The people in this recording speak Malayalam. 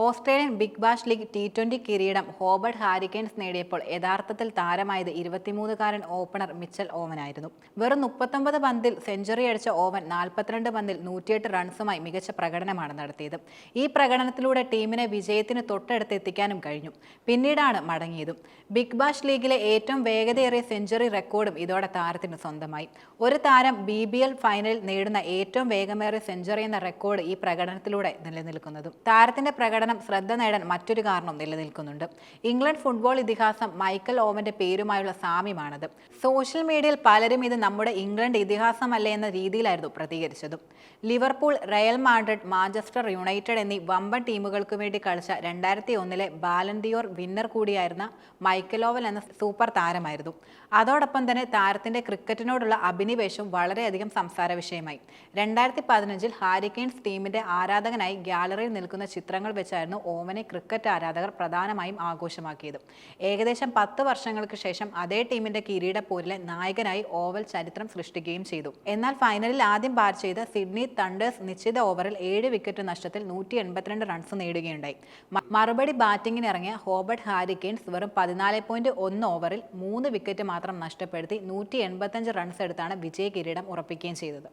Australian big bash league T twenty കിരീടം ഹോബർട്ട് ഹാരിക്കെയിൻസ് നേടിയപ്പോൾ യഥാർത്ഥത്തിൽ താരമായത് ഇരുപത്തിമൂന്നുകാരൻ ഓപ്പണർ മിച്ചൽ ഓവനായിരുന്നു. വെറും മുപ്പത്തൊമ്പത് പന്തിൽ സെഞ്ചുറി അടിച്ച ഓവൻ നാൽപ്പത്തിരണ്ട് പന്തിൽ നൂറ്റിയെട്ട് റൺസുമായി മികച്ച പ്രകടനമാണ് നടത്തിയത്. ഈ പ്രകടനത്തിലൂടെ ടീമിനെ വിജയത്തിന് തൊട്ടടുത്ത് എത്തിക്കാനും കഴിഞ്ഞു. പിന്നീടാണ് മടങ്ങിയതും. ബിഗ് ബാഷ് ലീഗിലെ ഏറ്റവും വേഗതയേറിയ സെഞ്ചുറി റെക്കോർഡും ഇതോടെ താരത്തിന് സ്വന്തമായി. ഒരു താരം ബി ബി എൽ ഫൈനലിൽ നേടുന്ന ഏറ്റവും വേഗമേറിയ സെഞ്ചുറി എന്ന റെക്കോർഡ് ഈ പ്രകടനത്തിലൂടെ നിലനിൽക്കുന്നതും. താരത്തിന്റെ പ്രകടനം ശ്രദ്ധ നേടാൻ മറ്റൊരു കാരണം നിലനിൽക്കുന്നുണ്ട്. ഇംഗ്ലണ്ട് ഫുട്ബോൾ ഇതിഹാസം മൈക്കൽ ഓവന്റെ പേരുമായുള്ള സാമ്യമാണത്. സോഷ്യൽ മീഡിയയിൽ പലരും ഇത് നമ്മുടെ ഇംഗ്ലണ്ട് ഇതിഹാസമല്ലേ എന്ന രീതിയിലായിരുന്നു പ്രതികരിച്ചത്. Liverpool Real Madrid Manchester United എന്നീ വമ്പൻ ടീമുകൾക്ക് വേണ്ടി കളിച്ച രണ്ടായിരത്തി ഒന്നിലെ ബാലൻദിയോർ വിന്നർ കൂടിയായിരുന്ന മൈക്കൽ ഓവൽ എന്ന സൂപ്പർ താരമായിരുന്നു. അതോടൊപ്പം തന്നെ താരത്തിന്റെ ക്രിക്കറ്റിനോടുള്ള അഭിനിവേശം വളരെയധികം സംസാര വിഷയമായി. രണ്ടായിരത്തി പതിനഞ്ചിൽ ഹാരിക്കെയിൻസ് ടീമിന്റെ ആരാധകനായി ഗ്യാലറിയിൽ നിൽക്കുന്ന ചിത്രങ്ങൾ വെച്ചായിരുന്നു ഓമനെ ക്രിക്കറ്റ് ആരാധകർ പ്രധാനമായും ആഘോഷമാക്കിയത്. ഏകദേശം പത്ത് വർഷങ്ങൾക്ക് ശേഷം അതേ ടീമിന്റെ കിരീടപ്പോരിലെ നായകനായി ഓവൽ ചരിത്രം സൃഷ്ടിക്കുകയും ചെയ്തു. എന്നാൽ ഫൈനലിൽ ആദ്യം ബാറ്റ് ചെയ്ത സിഡ്നി തണ്ടേഴ്സ് നിശ്ചിത ഓവറിൽ ഏഴ് വിക്കറ്റ് നഷ്ടത്തിൽ നൂറ്റി എൺപത്തിരണ്ട് റൺസ് നേടുകയുണ്ടായി. മറുപടി ബാറ്റിംഗിന് ഇറങ്ങിയ ഹോബർട്ട് ഹാരിക്കെയിൻസ് വെറും പതിനാല് പോയിന്റ് ഒന്ന് ഓവറിൽ മൂന്ന് വിക്കറ്റ് മാത്രം നഷ്ടപ്പെടുത്തി നൂറ്റി എൺപത്തഞ്ച് റൺസ് എടുത്താണ് വിജയ കിരീടം ഉറപ്പിക്കുകയും ചെയ്തത്.